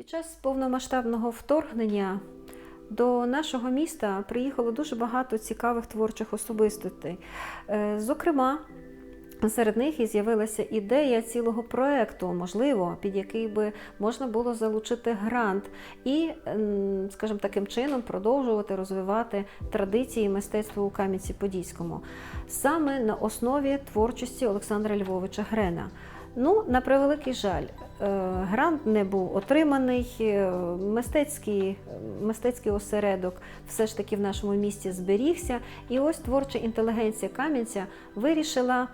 Під час повномасштабного вторгнення до нашого міста приїхало дуже багато цікавих творчих особистостей. Е, Зокрема, серед них і з'явилася ідея цілого проекту, можливо, під який би можна було залучити грант і, скажімо, таким чином продовжувати розвивати традиції мистецтва у Кам'янці-Подільському, саме на основі творчості Олександра Львовича Грена. Ну, на превеликий жаль, е, грант не був отриманий. е, Мистецький, мистецький осередок все ж таки в нашому місті зберігся. І ось творча інтелігенція Кам'янця вирішила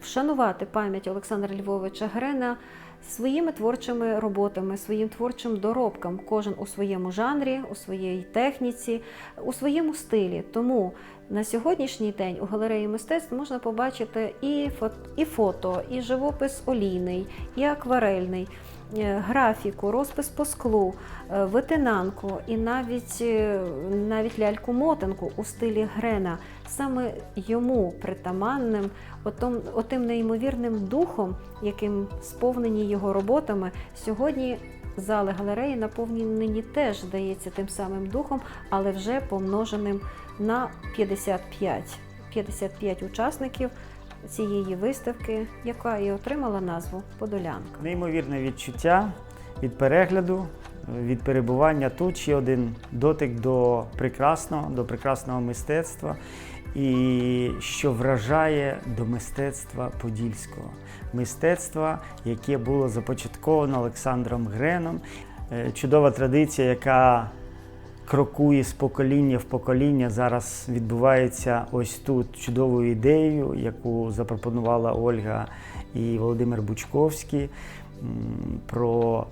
вшанувати пам'ять Олександра Львовича Грена своїми творчими роботами, своїм творчим доробком, кожен у своєму жанрі, у своїй техніці, у своєму стилі. Тому на сьогоднішній день у галереї мистецтв можна побачити і і, фото, і живопис олійний, і акварельний. е, Графіку, розпис по склу, е, витинанку і навіть, е, навіть ляльку-мотанку у стилі Грена, саме йому притаманним, отом, отим неймовірним духом, яким сповнені його роботами, сьогодні зали галереї наповнені теж, здається, тим самим духом, але вже помноженим на 55. 55 учасників цієї виставки, яка і отримала назву Подолянка. Неймовірне відчуття від перегляду, від перебування тут ще один дотик до прекрасного, до прекрасного мистецтва, і що вражає до мистецтва подільського, мистецтва, яке було започатковано Олександром Греном. Е, Чудова традиція, яка крокує з покоління в покоління. Зараз відбувається ось тут чудовою ідеєю, яку запропонувала Ольга і Володимир Бучковський, про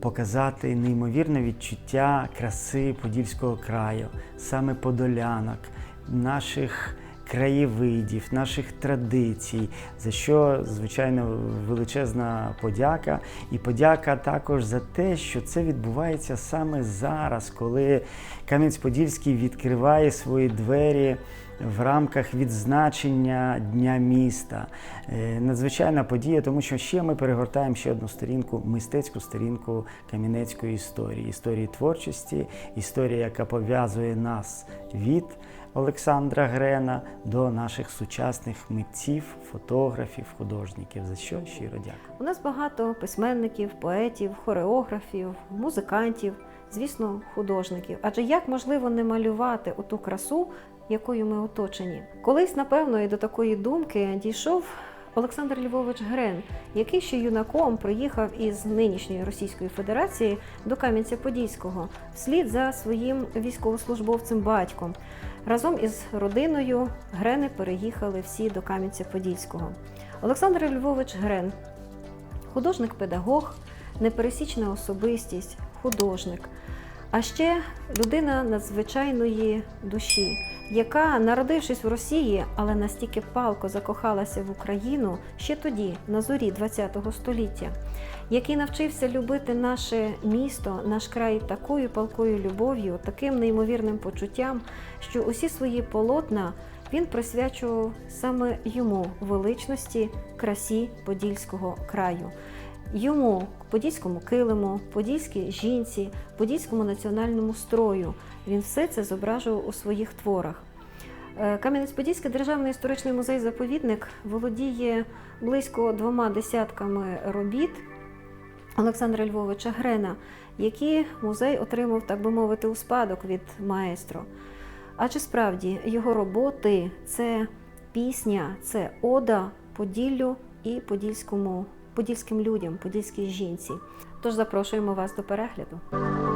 показати неймовірне відчуття краси Подільського краю, саме подолянок, наших краєвидів, наших традицій, за що, звичайно, величезна подяка. І подяка також за те, що це відбувається саме зараз, коли Кам'янець-Подільський відкриває свої двері в рамках відзначення Дня міста. Е, Надзвичайна подія, тому що ще ми перегортаємо ще одну сторінку, мистецьку сторінку кам'янецької історії, історії творчості, історія, яка пов'язує нас від Олександра Грена до наших сучасних митців, фотографів, художників. За що щиро дякую. У нас багато письменників, поетів, хореографів, музикантів, звісно, художників. Адже як можливо не малювати оту красу, якою ми оточені? Колись, напевно, і до такої думки дійшов Олександр Львович Грен, який ще юнаком приїхав із нинішньої Російської Федерації до Кам'янця-Подільського вслід за своїм військовослужбовцем батьком. Разом із родиною Грени переїхали всі до Кам'янця-Подільського. Олександр Львович Грен художник-педагог, непересічна особистість, художник, а ще людина надзвичайної душі, яка, народившись в Росії, але настільки палко закохалася в Україну ще тоді, на зорі ХХ століття, який навчився любити наше місто, наш край такою палкою любов'ю, таким неймовірним почуттям, що усі свої полотна він присвячував саме йому величності, красі Подільського краю. Йому, подільському килиму, подільській жінці, подільському національному строю. Він все це зображував у своїх творах. Е, Кам'янець-Подільський державний історичний музей-заповідник володіє близько двома десятками робіт Олександра Львовича Грена, які музей отримав, так би мовити, у спадок від маестро. Адже справді його роботи це пісня, це ода Поділлю і подільському, подільським людям, подільській жінці. Тож запрошуємо вас до перегляду.